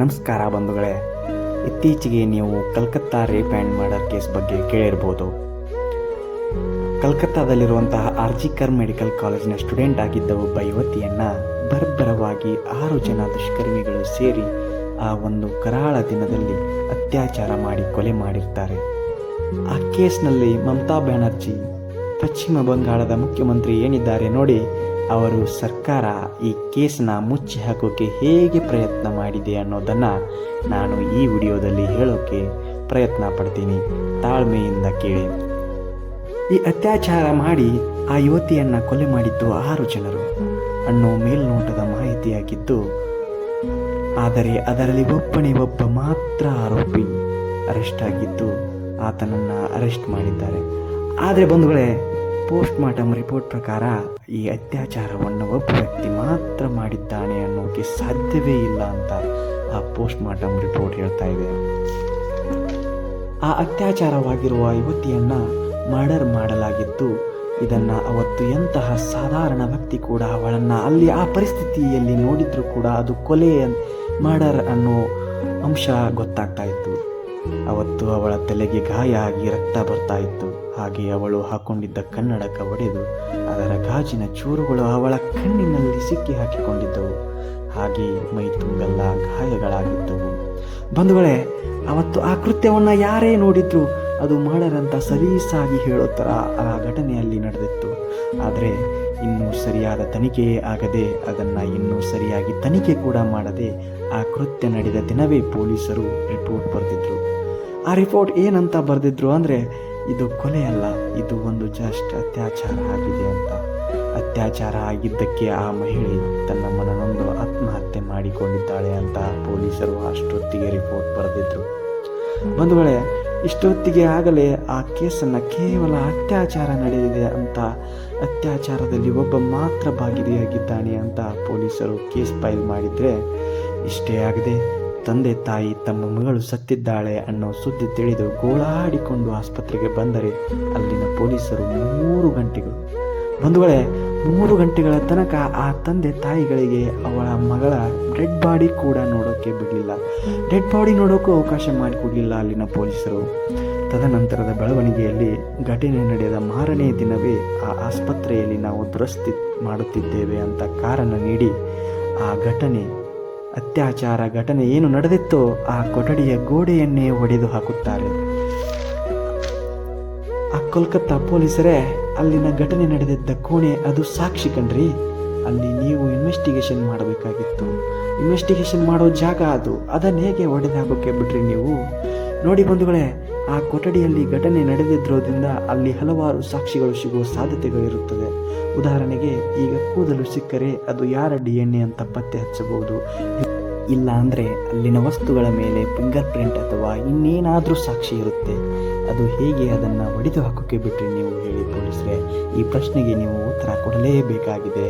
ನಮಸ್ಕಾರ ಬಂಧುಗಳೇ. ಇತ್ತೀಚೆಗೆ ನೀವು Calcutta rape and murder case ಬಗ್ಗೆ ಕೇಳಿರ್ಬೋದು. ಕಲ್ಕತ್ತಾದಲ್ಲಿರುವಂತಹ ಆರ್ಜಿಕರ್ ಮೆಡಿಕಲ್ ಕಾಲೇಜಿನ ಸ್ಟೂಡೆಂಟ್ ಆಗಿದ್ದ ಒಬ್ಬ ಯುವತಿಯನ್ನು ಬರ್ಬರವಾಗಿ ಆರು ಜನ ದುಷ್ಕರ್ಮಿಗಳು ಸೇರಿ ಆ ಒಂದು ಕರಾಳ ದಿನದಲ್ಲಿ ಅತ್ಯಾಚಾರ ಮಾಡಿ ಕೊಲೆ ಮಾಡಿರ್ತಾರೆ. ಆ ಕೇಸ್ನಲ್ಲಿ ಮಮತಾ ಬ್ಯಾನರ್ಜಿ, ಪಶ್ಚಿಮ ಬಂಗಾಳದ ಮುಖ್ಯಮಂತ್ರಿ ಏನಿದ್ದಾರೆ ನೋಡಿ ಅವರು ಸರ್ಕಾರ ಈ ಕೇಸನ್ನ ಮುಚ್ಚಿ ಹಾಕೋಕ್ಕೆ ಹೇಗೆ ಪ್ರಯತ್ನ ಮಾಡಿದೆ ಅನ್ನೋದನ್ನು ನಾನು ಈ ವಿಡಿಯೋದಲ್ಲಿ ಹೇಳೋಕೆ ಪ್ರಯತ್ನ ಪಡ್ತೀನಿ. ತಾಳ್ಮೆಯಿಂದ ಕೇಳಿ. ಈ ಅತ್ಯಾಚಾರ ಮಾಡಿ ಆ ಯುವತಿಯನ್ನು ಕೊಲೆ ಮಾಡಿದ್ದು ಆರು ಜನರು. ಅನ್ನೋ ಮೇಲ್ನೋಟದ ಮಾಹಿತಿಯಾಗಿದ್ದು, ಆದರೆ ಅದರಲ್ಲಿ ಒಬ್ಬನೇ ಒಬ್ಬ ಮಾತ್ರ ಆರೋಪಿ ಅರೆಸ್ಟ್ ಆಗಿದ್ದು ಆತನನ್ನು ಅರೆಸ್ಟ್ ಮಾಡಿದ್ದಾರೆ. ಆದರೆ ಬಂಧುಗಳೇ, ಪೋಸ್ಟ್ ಮಾರ್ಟಮ್ ರಿಪೋರ್ಟ್ ಪ್ರಕಾರ ಈ ಅತ್ಯಾಚಾರವನ್ನು ಒಬ್ಬ ವ್ಯಕ್ತಿ ಮಾತ್ರ ಮಾಡಿದ್ದಾನೆ ಅನ್ನೋಕೆ ಸಾಧ್ಯವೇ ಇಲ್ಲ ಅಂತ ಆ ಪೋಸ್ಟ್ ಮಾರ್ಟಮ್ ರಿಪೋರ್ಟ್ ಹೇಳ್ತಾ ಇದೆ. ಆ ಅತ್ಯಾಚಾರವಾಗಿರುವ ಯುವತಿಯನ್ನ ಮರ್ಡರ್ ಮಾಡಲಾಗಿದ್ದು, ಇದನ್ನು ಅವತ್ತು ಎಂತಹ ಸಾಧಾರಣ ವ್ಯಕ್ತಿ ಕೂಡ ಅವಳನ್ನ ಅಲ್ಲಿ ಆ ಪರಿಸ್ಥಿತಿಯಲ್ಲಿ ನೋಡಿದ್ರು ಕೂಡ ಅದು ಕೊಲೆ ಮರ್ಡರ್ ಅನ್ನೋ ಅಂಶ ಗೊತ್ತಾಗ್ತಾ ಇತ್ತು. ಅವತ್ತು ಅವಳ ತಲೆಗೆ ಗಾಯ ಆಗಿ ರಕ್ತ ಬರ್ತಾ ಇತ್ತು. ಹಾಗೆ ಅವಳು ಹಾಕೊಂಡಿದ್ದ ಕನ್ನಡಕ ಒಡೆದು ಅದರ ಗಾಜಿನ ಚೂರುಗಳು ಅವಳ ಕಣ್ಣಿನಲ್ಲಿ ಸಿಕ್ಕಿ ಹಾಕಿಕೊಂಡಿದ್ದವು. ಹಾಗೆ ಮೈ ತುಂಬೆಲ್ಲ ಗಾಯಗಳಾಗಿದ್ದವು. ಬಂಧುಗಳೇ, ಅವತ್ತು ಆ ಕೃತ್ಯವನ್ನು ಯಾರೇ ನೋಡಿದ್ರು ಅದು ಮಾಡರಂತ ಸಲೀಸಾಗಿ ಹೇಳೋ ಥರ ಆ ಘಟನೆಯಲ್ಲಿ ನಡೆದಿತ್ತು. ಆದರೆ ಇನ್ನೂ ಸರಿಯಾದ ತನಿಖೆಯೇ ಆಗದೆ ಅದನ್ನು ಇನ್ನೂ ಸರಿಯಾಗಿ ತನಿಖೆ ಕೂಡ ಮಾಡದೆ ಆ ಕೃತ್ಯ ನಡೆದ ದಿನವೇ ಪೊಲೀಸರು ರಿಪೋರ್ಟ್ ಬರೆದಿದ್ರು. ಆ ರಿಪೋರ್ಟ್ ಏನಂತ ಬರೆದಿದ್ರು ಅಂದರೆ ಇದು ಕೊಲೆ ಅಲ್ಲ, ಇದು ಒಂದು ಜಸ್ಟ್ ಅತ್ಯಾಚಾರ ಆಗಿದೆ ಅಂತ. ಅತ್ಯಾಚಾರ ಆಗಿದ್ದಕ್ಕೆ ಆ ಮಹಿಳೆ ತನ್ನ ಮನನೊಂದು ಆತ್ಮಹತ್ಯೆ ಮಾಡಿಕೊಂಡಿದ್ದಾಳೆ ಅಂತ ಪೊಲೀಸರು ಅಷ್ಟೊತ್ತಿಗೆ ರಿಪೋರ್ಟ್ ಬರೆದಿದ್ರು. ಬಂಧುಗಳೇ ಇಷ್ಟೊತ್ತಿಗೆ ಆಗಲೇ ಆ ಕೇಸನ್ನು ಕೇವಲ ಅತ್ಯಾಚಾರ ನಡೆದಿದೆ ಅಂತ ಅತ್ಯಾಚಾರದಲ್ಲಿ ಒಬ್ಬ ಮಾತ್ರ ಭಾಗಿಯಾಗಿದ್ದಾನೆ ಅಂತ ಪೊಲೀಸರು ಕೇಸ್ ಫೈಲ್ ಮಾಡಿದರೆ, ಇಷ್ಟೇ ಆಗದೆ ತಂದೆ ತಾಯಿ ತಮ್ಮ ಮಗಳು ಸತ್ತಿದ್ದಾಳೆ ಅನ್ನೋ ಸುದ್ದಿ ತಿಳಿದು ಗೋಳಾಡಿಕೊಂಡು ಆಸ್ಪತ್ರೆಗೆ ಬಂದರೆ ಅಲ್ಲಿನ ಪೊಲೀಸರು ಮೂರು ಗಂಟೆಗಳು. ಬಂಧುಗಳೇ ಮೂರು ಗಂಟೆಗಳ ತನಕ ಆ ತಂದೆ ತಾಯಿಗಳಿಗೆ ಅವಳ ಮಗಳ ಡೆಡ್ ಬಾಡಿ ಕೂಡ ನೋಡೋಕ್ಕೆ ಬಿಡಲಿಲ್ಲ. ಡೆಡ್ ಬಾಡಿ ನೋಡೋಕ್ಕೂ ಅವಕಾಶ ಮಾಡಿಕೊಡಲಿಲ್ಲ ಅಲ್ಲಿನ ಪೊಲೀಸರು. ತದನಂತರದ ಬೆಳವಣಿಗೆಯಲ್ಲಿ ಘಟನೆ ನಡೆದ ಮಾರನೇ ದಿನವೇ ಆ ಆಸ್ಪತ್ರೆಯಲ್ಲಿ ನಾವು ದುರಸ್ತಿ ಮಾಡುತ್ತಿದ್ದೇವೆ ಅಂತ ಕಾರಣ ನೀಡಿ ಆ ಘಟನೆ, ಅತ್ಯಾಚಾರ ಘಟನೆ ಏನು ನಡೆದಿತ್ತೋ ಆ ಕೊಠಡಿಯ ಗೋಡೆಯನ್ನೇ ಒಡೆದು ಹಾಕುತ್ತಾರೆ. ಆ ಕೋಲ್ಕತ್ತಾ ಪೊಲೀಸರೇ ಅಲ್ಲಿನ ಘಟನೆ ನಡೆದಿದ್ದ ಕೋಣೆ ಅದು ಸಾಕ್ಷಿ ಕಣ್ರಿ. ಅಲ್ಲಿ ನೀವು ಇನ್ವೆಸ್ಟಿಗೇಷನ್ ಮಾಡಬೇಕಾಗಿತ್ತು. ಇನ್ವೆಸ್ಟಿಗೇಷನ್ ಮಾಡೋ ಜಾಗ ಅದು. ಅದನ್ನು ಹೇಗೆ ಒಡೆದಾಗೋಕ್ಕೆ ಬಿಟ್ರಿ ನೀವು? ನೋಡಿ ಬಂಧುಗಳೇ, ಆ ಕೊಠಡಿಯಲ್ಲಿ ಘಟನೆ ನಡೆದಿದ್ರೋದ್ರಿಂದ ಅಲ್ಲಿ ಹಲವಾರು ಸಾಕ್ಷಿಗಳು ಸಿಗುವ ಸಾಧ್ಯತೆಗಳಿರುತ್ತದೆ ಉದಾಹರಣೆಗೆ, ಈಗ ಕೂದಲು ಸಿಕ್ಕರೆ ಅದು ಯಾರ ಡಿ ಅಂತ ಪತ್ತೆ ಹಚ್ಚಬಹುದು. ಇಲ್ಲ ಅಂದರೆ ಅಲ್ಲಿನ ವಸ್ತುಗಳ ಮೇಲೆ ಫಿಂಗರ್ ಪ್ರಿಂಟ್ ಅಥವಾ ಇನ್ನೇನಾದರೂ ಸಾಕ್ಷಿ ಇರುತ್ತೆ. ಅದು ಹೇಗೆ ಅದನ್ನು ಒಡೆದು ಹಾಕೋಕ್ಕೆ ಬಿಟ್ಟರೆ ನೀವು ಹೇಳಿ ಪೊಲೀಸರೇ? ಈ ಪ್ರಶ್ನೆಗೆ ನೀವು ಉತ್ತರ ಕೊಡಲೇಬೇಕಾಗಿದೆ.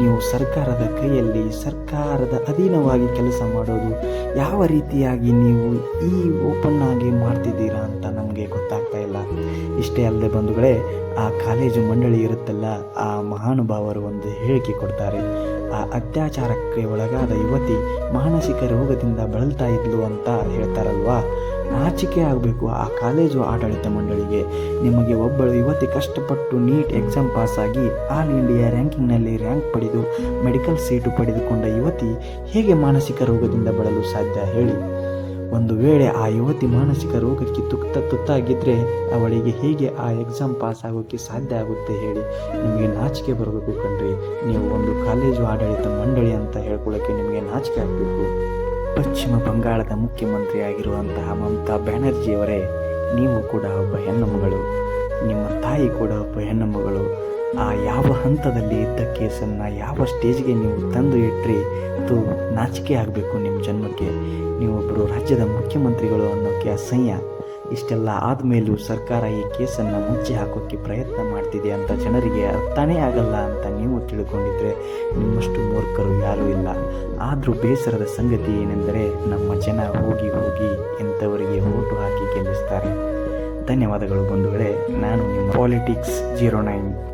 ನೀವು ಸರ್ಕಾರದ ಕೈಯಲ್ಲಿ ಸರ್ಕಾರದ ಅಧೀನವಾಗಿ ಕೆಲಸ ಮಾಡೋದು ಯಾವ ರೀತಿಯಾಗಿ ನೀವು ಈ ಓಪನ್ ಆಗಿ ಮಾಡ್ತಿದ್ದೀರಾ ಅಂತ ನಮಗೆ ಗೊತ್ತಾಗ್ತಾ ಇಲ್ಲ ಇಷ್ಟೇ ಅಲ್ಲದೆ ಬಂಧುಗಳೇ, ಆ ಕಾಲೇಜು ಮಂಡಳಿ ಇರುತ್ತಲ್ಲ, ಆ ಮಹಾನುಭಾವರು ಒಂದು ಹೇಳಿಕೆ ಕೊಡ್ತಾರೆ. ಆ ಅತ್ಯಾಚಾರಕ್ಕೆ ಒಳಗಾದ ಯುವತಿ ಮಾನಸಿಕ ರೋಗದಿಂದ ಬಳಲ್ತಾ ಇದ್ಲು ಅಂತ ಹೇಳ್ತಾರಲ್ವಾ? ನಾಚಿಕೆ ಆಗಬೇಕು ಆ ಕಾಲೇಜು ಆಡಳಿತ ಮಂಡಳಿಗೆ. ನಿಮಗೆ ಒಬ್ಬಳು ಯುವತಿ ಕಷ್ಟಪಟ್ಟು ನೀಟ್ ಎಕ್ಸಾಮ್ ಪಾಸಾಗಿ ಆಲ್ ಇಂಡಿಯಾ ರ್ಯಾಂಕಿಂಗ್ನಲ್ಲಿ ರ್ಯಾಂಕ್ ಪಡೆದು, ಮೆಡಿಕಲ್ ಸೀಟು ಪಡೆದುಕೊಂಡ ಯುವತಿ ಹೇಗೆ ಮಾನಸಿಕ ರೋಗದಿಂದ ಬಳಲು ಸಾಧ್ಯ ಹೇಳಿ. ಒಂದು ವೇಳೆ ಆ ಯುವತಿ ಮಾನಸಿಕ ರೋಗಕ್ಕೆ ತುತ್ತ ತುತ್ತಾಗಿದ್ದರೆ ಅವಳಿಗೆ ಹೇಗೆ ಆ ಎಕ್ಸಾಮ್ ಪಾಸ್ ಆಗೋಕ್ಕೆ ಸಾಧ್ಯ ಆಗುತ್ತೆ ಹೇಳಿ ನಿಮಗೆ ನಾಚಿಕೆ ಬರಬೇಕು ಕಣ್ರಿ. ನೀವು ಒಂದು ಕಾಲೇಜು ಆಡಳಿತ ಮಂಡಳಿ ಅಂತ ಹೇಳ್ಕೊಳ್ಳೋಕ್ಕೆ ನಿಮಗೆ ನಾಚಿಕೆ ಆಗಬೇಕು. ಪಶ್ಚಿಮ ಬಂಗಾಳದ ಮುಖ್ಯಮಂತ್ರಿ ಆಗಿರುವಂತಹ ಮಮತಾ ಬ್ಯಾನರ್ಜಿಯವರೇ ನೀವು ಕೂಡ ಒಬ್ಬ ಹೆಣ್ಣು ಮಗಳು. ನಿಮ್ಮ ತಾಯಿ ಕೂಡ ಒಬ್ಬ ಹೆಣ್ಣು ಮಗಳು. ಆ ಯಾವ ಹಂತದಲ್ಲಿ ಇದ್ದ ಕೇಸನ್ನು ಯಾವ ಸ್ಟೇಜ್ಗೆ ನೀವು ತಂದು ಇಟ್ಟರೆ ಅದು ನಾಚಿಕೆ ಆಗಬೇಕು ನಿಮ್ಮ ಜನ್ಮಕ್ಕೆ. ನೀವೊಬ್ಬರು ರಾಜ್ಯದ ಮುಖ್ಯಮಂತ್ರಿಗಳು ಅನ್ನೋಕ್ಕೆ ಅಸಹ್ಯ. ಇಷ್ಟೆಲ್ಲ ಆದಮೇಲೂ ಸರ್ಕಾರ ಈ ಕೇಸನ್ನು ಮುಚ್ಚಿ ಹಾಕೋಕ್ಕೆ ಪ್ರಯತ್ನ ಮಾಡ್ತಿದೆ ಅಂತ ಜನರಿಗೆ ಅರ್ಥನೇ ಆಗಲ್ಲ ಅಂತ ನೀವು ತಿಳ್ಕೊಂಡಿದ್ರೆ ನಿಮ್ಮಷ್ಟು ಮೂರ್ಖರು ಯಾರೂ ಇಲ್ಲ. ಆದರೂ ಬೇಸರದ ಸಂಗತಿ ಏನೆಂದರೆ ನಮ್ಮ ಜನ ಹೋಗಿ ಹೋಗಿ ಎಂಥವರಿಗೆ ಓಟು ಹಾಕಿ ಗೆಲ್ಲಿಸ್ತಾರೆ. ಧನ್ಯವಾದಗಳು ಬಂಧುಗಳೇ, ನಾನು ನಿಮ್ಮ ಪಾಲಿಟಿಕ್ಸ್ ಜೀರೋ ನೈನ್.